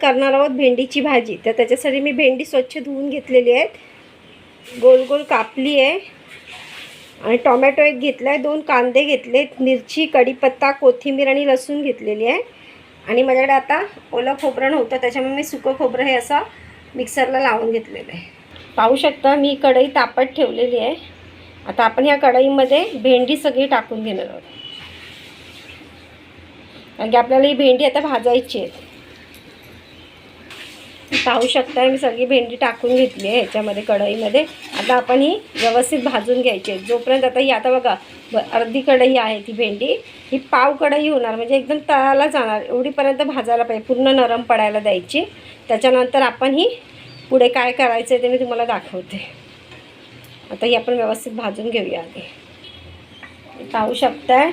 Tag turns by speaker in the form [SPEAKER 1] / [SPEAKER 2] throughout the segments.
[SPEAKER 1] करणार आहोत भेंडीची भाजी. तर त्याच्यासाठी मी भेंडी स्वच्छ धुवून घेतलेली आहेत. गोल गोल कापली आहे. आणि टोमॅटो एक घेतला आहे दोन कांदे घेतले मिरची कढीपत्ता कोथिंबीर आणि लसूण घेतलेली आहे. आणि माझ्याकडे आता ओलं खोबरं नव्हतं त्याच्यामुळे मी सुकं खोबरं हे असं मिक्सरला लावून घेतलेलं आहे. पाहू शकता मी कढई तापत ठेवलेली आहे. आता आपण ह्या कढईमध्ये भेंडी सगळी टाकून घेणार आहोत. कारण की आपल्याला ही भेंडी आता भाजायची आहे. पाहू शकता मी सगळी भेंडी टाकून घेतली आहे ह्याच्यामध्ये कढईमध्ये. आता आपण ही व्यवस्थित भाजून घ्यायची आहे. जोपर्यंत आता ही आता बघा ब अर्धी कढई आहे ती भेंडी ही पाव कढई होणार म्हणजे एकदम तळाला जाणार एवढीपर्यंत भाजायला पाहिजे पूर्ण नरम पडायला द्यायची. त्याच्यानंतर आपण ही पुढे काय करायचं आहे ते मी तुम्हाला दाखवते. आता ही आपण व्यवस्थित भाजून घेऊया आधी. पाहू शकताय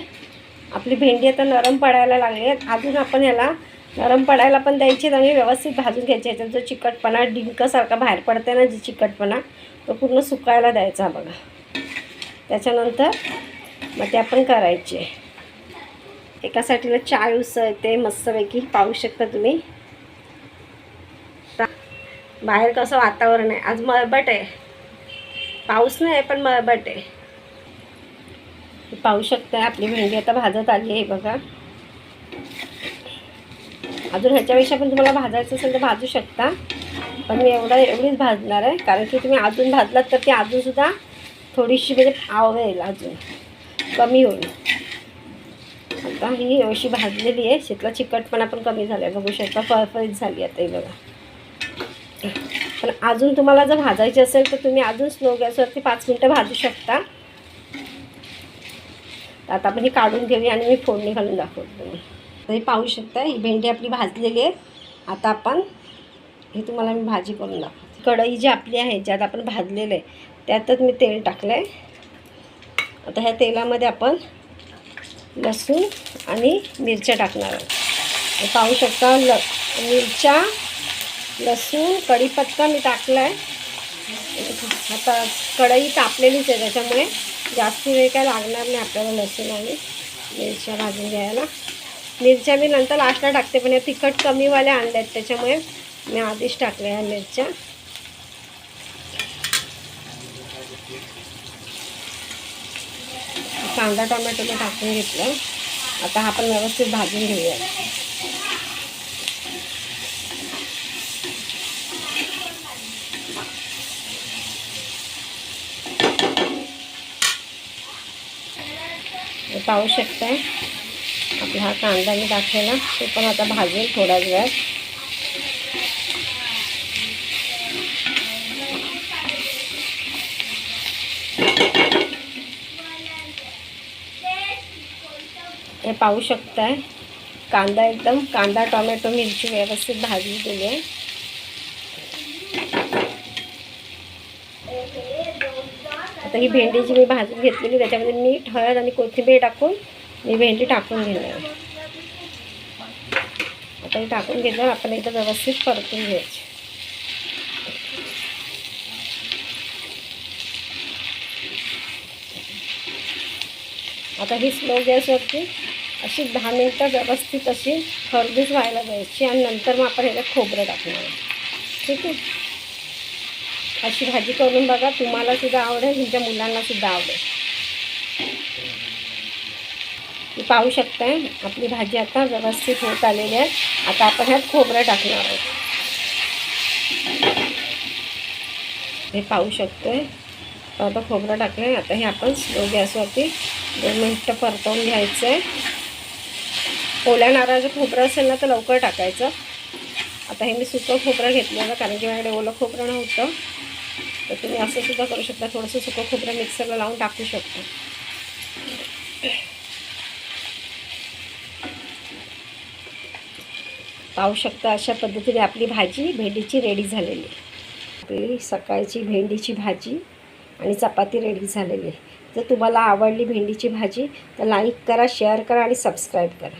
[SPEAKER 1] आपली भेंडी आता नरम पडायला लागली आहे. अजून आपण याला नरम पडायला पण द्यायची आणि व्यवस्थित भाजून घ्यायची याच्यात जो चिकटपणा डिंकसारखा बाहेर पडते ना जी चिकटपणा तो पूर्ण सुकायला द्यायचा बघा. त्याच्यानंतर मग ते आपण करायचे. एका साईडला चाय उसळते मस्तपैकी पाहू शकता तुम्ही. बाहेर कसं वातावरण आहे आज मळबट आहे. पाऊस नाही आहे पण मळबट आहे. पाहू शकता आपली भेंडी आता भाजत आली आहे बघा. अजून ह्याच्यापेक्षा पण तुम्हाला भाजायचं असेल तर भाजू शकता. पण मी एवढा एवढीच भाजणार आहे कारण की तुम्ही अजून भाजलात तर ती अजूनसुद्धा थोडीशी म्हणजे आवळेल अजून. कमी होईल. आता ही अशी भाजलेली आहे. शेतला चिकटपणा पण कमी झाला आहे बघू शकता फळफळीत झाली आता ही बघा. पण अजून तुम्हाला जर भाजायची असेल तर तुम्ही अजून स्लो गॅसवरती पाच मिनटं भाजू शकता. आता आपण ही काढून घेऊया आणि मी फोडणी घालून दाखवतो. तुम्ही हे पाहू शकता ही भेंडी आपली भाजलेली आहे. आता आपण हे तुम्हाला मी भाजी करून दाखवते. कढई जी आपली आहे ज्यात आपण भाजलेलं आहे त्यातच मी तेल टाकलं आहे आता ह्या तेलामध्ये आपण लसूण आणि मिरच्या टाकणार आहोत. पाहू शकता ल मिरच्या लसूण कढीपत्ता मी टाकला आहे आता कढई तापलेलीच आहे त्याच्यामुळे जास्त वेळ काय लागणार नाही आपल्याला लसूण आणि मिरच्या भाजून घ्यायला. मिरच्या मी नंतर लास्टला टाकते पण या तिखट कमीवाल्या आणल्या आहेत त्याच्यामुळे मी आधीच टाकल्या ह्या मिरच्या. कांदा टोमॅटो मी टाकून घेतलं. आता हा पण व्यवस्थित भाजून घेऊया. पाहू शकता आपला हा कांदा मी टाकलेला तो पण आता भाजेल थोड्याच वेळात. हे पाहू शकताय. कांदा एकदम कांदा टोमॅटो मिरची व्यवस्थित भाजली गेली आहे आता ही भेंडी जी मी भाजून घेतलेली त्याच्यामध्ये मीठ हळद आणि कोथिंबीर टाकून मी भेंडी टाकून घेणार. आता हे टाकून घेतल्यावर आपण एकदा व्यवस्थित परतून घ्यायची. आता ही स्लो गॅसवरती अशी दहा मिनटं व्यवस्थित अशी खरबीज व्हायला द्यायची आणि नंतर मग आपण ह्याला खोबरं टाकणार. ठीक आहे? अशी भाजी करून बघा. तुम्हालासुद्धा आवडेल तुमच्या मुलांनासुद्धा आवडेल. पाहू शकताय. आपली भाजी आता व्यवस्थित होत आलेली आहे. आता आपण ह्यात खोबरं टाकणार आहोत. हे पाहू शकतोय. आता खोबरं टाकलं आहे आता हे आपण स्लो गॅसवरती दोन मिनटं परतवून घ्यायचं आहे ओल्या नारळाचं खोबरं असेल ना तर लवकर टाकायचं. आता हे मी सुकं खोबरं घेतलेलं कारण की माझ्याकडे ओलं खोबरं नव्हतं. तर तुम्ही असं सुद्धा करू शकता. थोडंसं सुकं खोबरं मिक्सरला लावून टाकू शकता. पाहू शकता अशा पद्धतीने आपली भाजी भेंडीची रेडी झालेली आहे. आपली सकाळची भेंडीची भाजी आणि चपाती रेडी झालेली आहे. जर तुम्हाला आवडली भेंडीची भाजी तर लाईक करा शेअर करा आणि सबस्क्राईब करा.